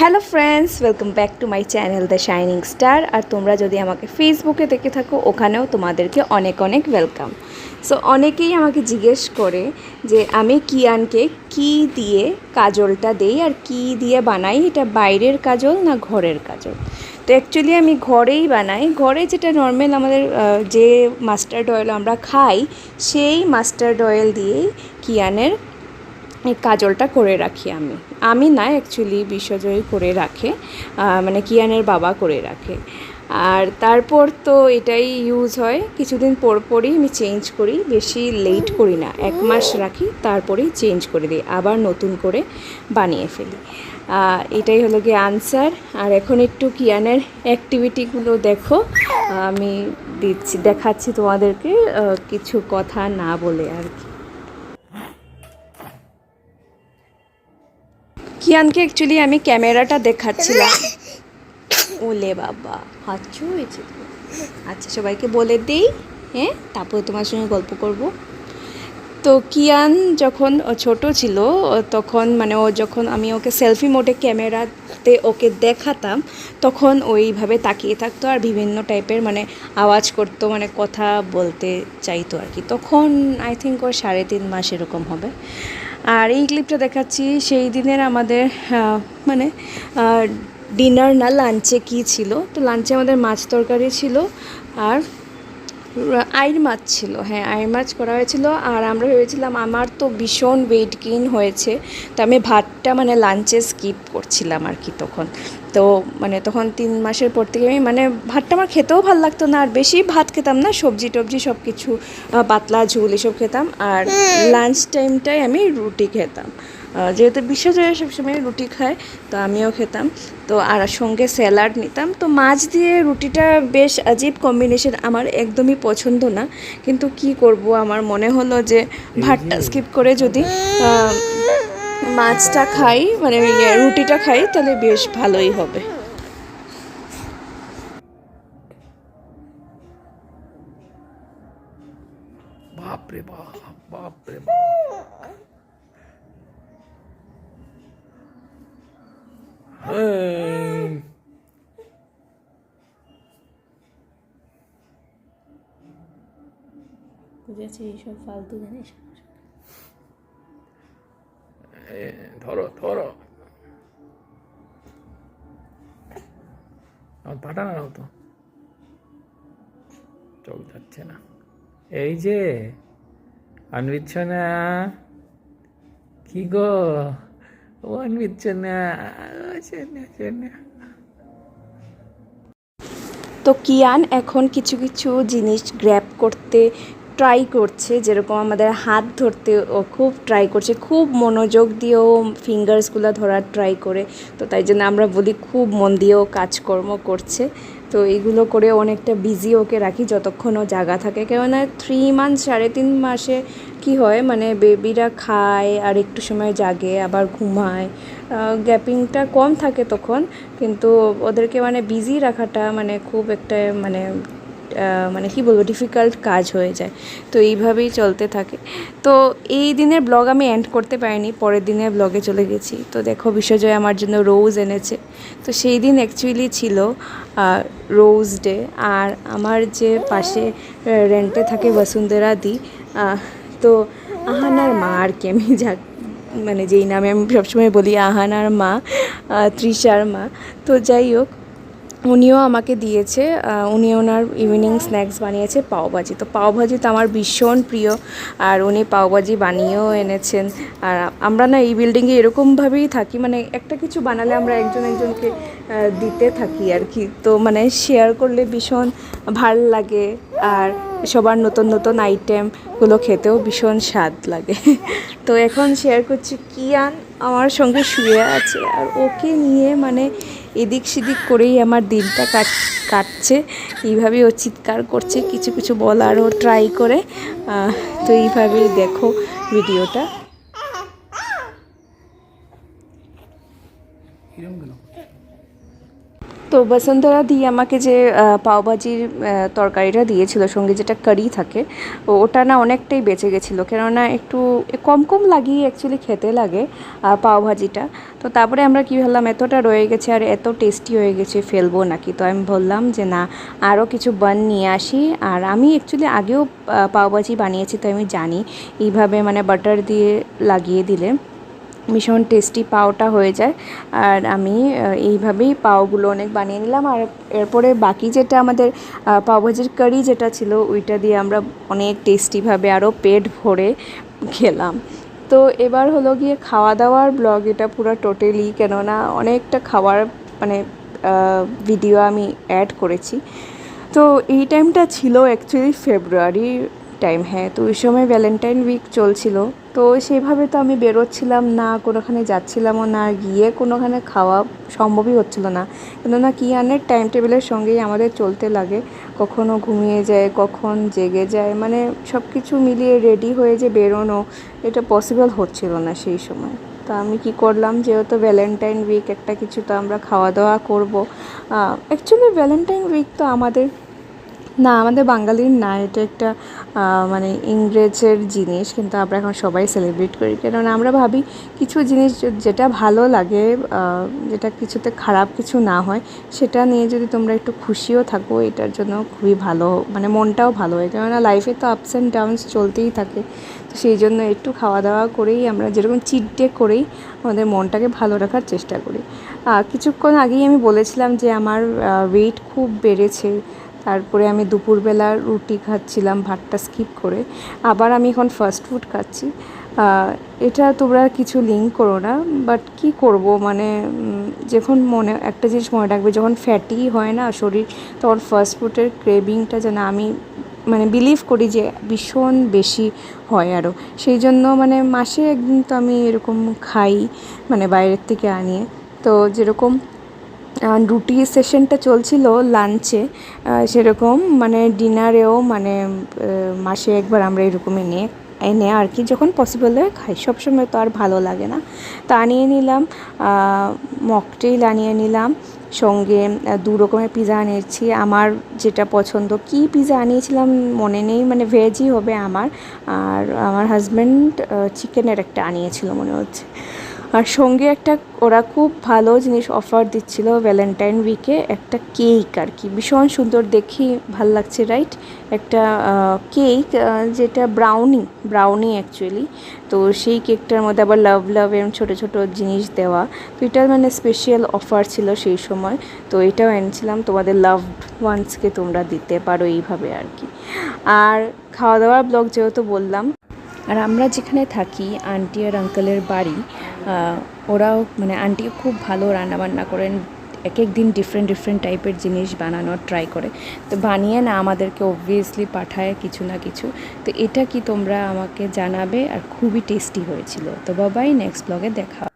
Hello friends welcome back to my channel the shining star আর তোমরা যদি আমাকে ফেসবুকে দেখে থাকো, ওখানেও তোমাদেরকে অনেক অনেক ওয়েলকাম সো অনেকেই আমাকে জিজ্ঞেস করে যে, আমি কিয়ানকে কি দিয়ে কাজলটা দেই আর কি দিয়ে বানাই? এটা বাইরের কাজল না ঘরের কাজল? তো অ্যাকচুয়ালি আমি ঘরেই বানাই। ঘরে যেটা নর্মাল আমাদের যে মাস্টার্ড অয়েল আমরা খাই, সেই মাস্টার্ড অয়েল দিয়েই কিয়ানের কাজলটা করে রাখি আমি। আমি না অ্যাকচুয়ালি বিশ্বজয়ী করে রাখে মানে কিয়ানের বাবা করে রাখে। আর তারপর তো এটাই ইউজ হয়, কিছুদিন পর পরই আমি চেঞ্জ করি, বেশি লেট করি না, এক মাস রাখি, তারপরেই চেঞ্জ করে দিই, আবার নতুন করে বানিয়ে ফেলি। এটাই হলো গিয়ে আনসার আর এখন একটু কিয়ানের অ্যাক্টিভিটিগুলো দেখো, আমি দিচ্ছি, দেখাচ্ছি তোমাদেরকে কিছু কথা না বলে আর কি। কিয়ানকে অ্যাকচুয়ালি আমি ক্যামেরাটা দেখাচ্ছিলাম। ওলে বাবা হাঁচু হয়েছে আচ্ছা সবাইকে বলে দিই হ্যাঁ তারপরে তোমার সঙ্গে গল্প করব। তো কিয়ান যখন ছোট ছিল তখন মানে ও যখন আমি ওকে সেলফি মোডে ক্যামেরাতে ওকে দেখাতাম, তখন ওইভাবে তাকিয়ে থাকতো আর বিভিন্ন টাইপের মানে আওয়াজ করতো মানে কথা বলতে চাইতো আর কি। তখন আই থিঙ্ক ওর সাড়ে তিন মাস এরকম হবে। আর এই ক্লিপটা দেখাচ্ছি, সেই দিনের আমাদের মানে ডিনার না লাঞ্চে কি ছিল? তো লাঞ্চে আমাদের মাছ তরকারি ছিল আর আইর মাছ ছিল। হ্যাঁ আইর মাছ করা হয়েছিল আর আমরা ভেবেছিলাম আমার তো ভীষণ ওয়েট গেইন হয়েছে। তো আমি ভাতটা মানে লাঞ্চে স্কিপ করছিলাম আর কি তখন। তো মানে তখন তিন মাসের পর থেকে আমি মানে ভাতটা আমার খেতেও ভালো লাগতো না। আর বেশি ভাত খেতাম না সবজি টবজি সব কিছু পাতলা ঝোল এসব খেতাম। আর লাঞ্চ টাইমটাই আমি রুটি খেতাম। যেহেতু বিশ্বজয় সবসময় রুটি খায় তো আমিও খেতাম। তো আর সঙ্গে স্যালাড নিতাম। তো মাছ দিয়ে রুটিটা বেশ আজীব কম্বিনেশন আমার একদমই পছন্দ না। কিন্তু কি করব আমার মনে হলো যে ভাতটা স্কিপ করে যদি মাছটা খাই মানে ইয়ে, রুটিটা খাই তাহলে বেশ ভালোই হবে। বাপরে বাপ বাপরে বাপ। বুঝেছি এইসব ফালতু জিনিস। চোখ যাচ্ছে না। এই যে অনবিচ্ছ না কি গো? ও অনবিচ্ছ না চেনা চেনা তো কিয়ান এখন কিছু কিছু জিনিস গ্র্যাপ করতে ট্রাই করছে, যেরকম আমাদের হাত ধরতে ও খুব ট্রাই করছে, খুব মনোযোগ দিয়েও ফিঙ্গার্সগুলো ধরার ট্রাই করে। তো তাই জন্য আমরা বলি খুব মন দিয়েও কাজকর্ম করছে। তো এইগুলো করে অনেকটা বিজি ওকে রাখি যতক্ষণও জায়গা থাকে। কেননা থ্রি মান্থ সাড়ে তিন মাসে কি হয় মানে বেবিরা খায় আর একটু সময় জাগে, আবার ঘুমায়। গ্যাপিংটা কম থাকে তখন, কিন্তু ওদেরকে মানে বিজি রাখাটা মানে খুব একটা মানে মানে কি বলব ডিফিকাল্ট কাজ হয়ে যায়। তো এইভাবেই চলতে থাকে। তো এই দিনের ব্লগ আমি এন্ড করতে পারিনি, পরের দিনের ব্লগে চলে গেছি। তো দেখো, বিশ্বজয় আমার জন্য রোজ এনেছে। তো সেই দিন অ্যাকচুয়ালি ছিল রোজ ডে আর আমার যে পাশে রেন্টে থাকে বসুন্ধরা দি তো আহানার মা আর কি, আমি যাক মানে যেই নামে আমি সবসময় বলি আহানার মা তৃষার মা। তো যাই হোক উনিও আমাকে দিয়েছে উনি ওনার ইভিনিং স্ন্যাক্স বানিয়েছে, পাওভাজি। তো পাওভাজি তো আমার ভীষণ প্রিয়, আর উনি পাওভাজি বানিয়েও এনেছেন। আর আমরা না এই বিল্ডিংয়ে এরকমভাবেই থাকি মানে একটা কিছু বানালে আমরা একজন একজনকে দিতে থাকি আর কি। তো মানে শেয়ার করলে ভীষণ ভালো লাগে, আর সবার নতুন নতুন আইটেমগুলো খেতেও ভীষণ স্বাদ লাগে। তো এখন শেয়ার করছি, কিয়ান আমার সঙ্গে শুয়ে আছে, আর ওকে নিয়ে মানে এদিক সেদিক করেই আমার দিনটা কাট, কাটছে। এইভাবে ও চিৎকার করছে, কিছু কিছু বলারও ট্রাই করে। তো এইভাবেই দেখো ভিডিওটা তো বসন্তরা দিয়ে আমাকে যে পাওভাজির তরকারিটা দিয়েছিল, সঙ্গে যেটা কারি থাকে ওটা না অনেকটাই বেঁচে গেছিল। কেননা একটু কম কম লাগিয়ে অ্যাকচুয়ালি খেতে লাগে পাওভাজিটা। তো তারপরে আমরা কী ভাবলাম, এতটা রয়ে গেছে আর এত টেস্টি হয়ে গেছে, ফেলব নাকি? তো আমি বললাম যে, না আরও কিছু বান নিয়ে আসি। আর আমি অ্যাকচুয়ালি আগেও পাওভাজি বানিয়েছি, তো আমি জানি। এইভাবে মানে বাটার দিয়ে লাগিয়ে দিলে ভীষণ টেস্টি পাওটা হয়ে যায়। আর আমি এইভাবেই পাওগুলো অনেক বানিয়ে নিলাম। আর এরপরে বাকি যেটা আমাদের পাওভাজির কারি যেটা ছিল, ওইটা দিয়ে আমরা অনেক টেস্টিভাবে আরও পেট ভরে খেলাম। তো এবার হলো গিয়ে খাওয়া দাওয়ার ব্লগ এটা পুরো টোটালি কেননা অনেকটা খাওয়ার মানে ভিডিও আমি অ্যাড করেছি। তো এই টাইমটা ছিল অ্যাকচুয়ালি ফেব্রুয়ারি টাইম হ্যাঁ তো ওই সময় ভ্যালেন্টাইন উইক চলছিল। তো সেভাবে তো আমি বেরোচ্ছিলাম না, কোনোখানে যাচ্ছিলামও না, গিয়ে কোনোখানে খাওয়া সম্ভবই হচ্ছিল না। কেননা কিয়ানের টাইম টেবিলের সঙ্গেই আমাদের চলতে লাগে। কখনো ঘুমিয়ে যায়, কখন জেগে যায় মানে সব কিছু মিলিয়ে রেডি হয়ে যে বেরোনো, এটা পসিবল হচ্ছিল না সেই সময়। তো আমি কি করলাম, যেহেতু ভ্যালেন্টাইন উইক একটা কিছু তো আমরা খাওয়া দাওয়া করব অ্যাকচুয়ালি ভ্যালেন্টাইন উইক তো আমাদের না, আমাদের বাঙালির না, এটা একটা মানে ইংরেজের জিনিস, কিন্তু আমরা এখন সবাই সেলিব্রেট করি। কেননা আমরা ভাবি কিছু জিনিস যেটা ভালো লাগে যেটা কিছুতে খারাপ কিছু না হয়, সেটা নিয়ে যদি তোমরা একটু খুশিও থাকো, এটার জন্য খুবই ভালো মানে মনটাও ভালো হয়। কেননা লাইফে তো আপস অ্যান্ড ডাউনস চলতেই থাকে। তো সেই জন্য একটু খাওয়া দাওয়া করেই আমরা যেরকম চিট ডে করেই আমাদের মনটাকে ভালো রাখার চেষ্টা করি। কিছুক্ষণ আগেই আমি বলেছিলাম যে, আমার ওয়েট খুব বেড়েছে। তারপরে আমি দুপুরবেলা রুটি খাচ্ছিলাম, ভাতটা স্কিপ করে। আবার আমি এখন ফাস্ট ফুড খাচ্ছি। এটা তোমরা কিছু লিঙ্ক করো না বাট কি করব? মানে যখন মনে, একটা জিনিস মনে রাখবে, যখন ফ্যাটি হয় না শরীর, তখন ফাস্ট ফুডের ক্রেভিংটা যেন আমি মানে বিলিভ করি যে ভীষণ বেশি হয় আরও সেই জন্য মানে মাসে একদিন তো আমি এরকম খাই মানে বাইরের থেকে আনিয়ে। তো যেরকম রুটি সেশনটা চলছিল লাঞ্চে। সেরকম মানে ডিনারেও মানে মাসে একবার আমরা এরকমই এনে এনে আর কি, যখন পসিবল হয় খাই। সবসময় তো আর ভালো লাগে না। তা আনিয়ে নিলাম মকটেইল আনিয়ে নিলাম, সঙ্গে দু রকমের পিৎজা আনিয়েছি। আমার যেটা পছন্দ, কি পিৎজা আনিয়েছিলাম মনে নেই মানে ভেজই হবে আমার। আর আমার হাজব্যান্ড চিকেনের একটা আনিয়েছিল মনে হচ্ছে। আর সঙ্গে একটা ওরা খুব ভালো জিনিস অফার দিচ্ছিল ভ্যালেন্টাইন উইকে একটা কেক আর কি। ভীষণ সুন্দর দেখি ভালো লাগছে রাইট একটা কেক যেটা ব্রাউনি ব্রাউনি অ্যাকচুয়ালি তো সেই কেকটার মধ্যে আবার লাভ লাভ এরম ছোটো ছোটো জিনিস দেওয়া। তো এটা মানে স্পেশাল অফার ছিল সেই সময়। তো এটাও এনেছিলাম, তোমাদের লাভ ওয়ান্সকে তোমরা দিতে পারো এইভাবে আর কি। আর খাওয়া দাওয়ার ব্লগ যেহেতু বললাম, আর আমরা যেখানে থাকি আন্টি আর আঙ্কেলের বাড়ি ওরাও মানে আন্টিও খুব ভালো রান্নাবান্না করেন এক এক দিন ডিফারেন্ট ডিফারেন্ট টাইপের জিনিস বানানোর ট্রাই করে। তো বানিয়ে না আমাদেরকে অবভিয়াসলি পাঠায় কিছু না কিছু। তো এটা কি তোমরা আমাকে জানাবে? আর খুবই টেস্টি হয়েছিল। তো বাবাই নেক্সট ব্লগে দেখা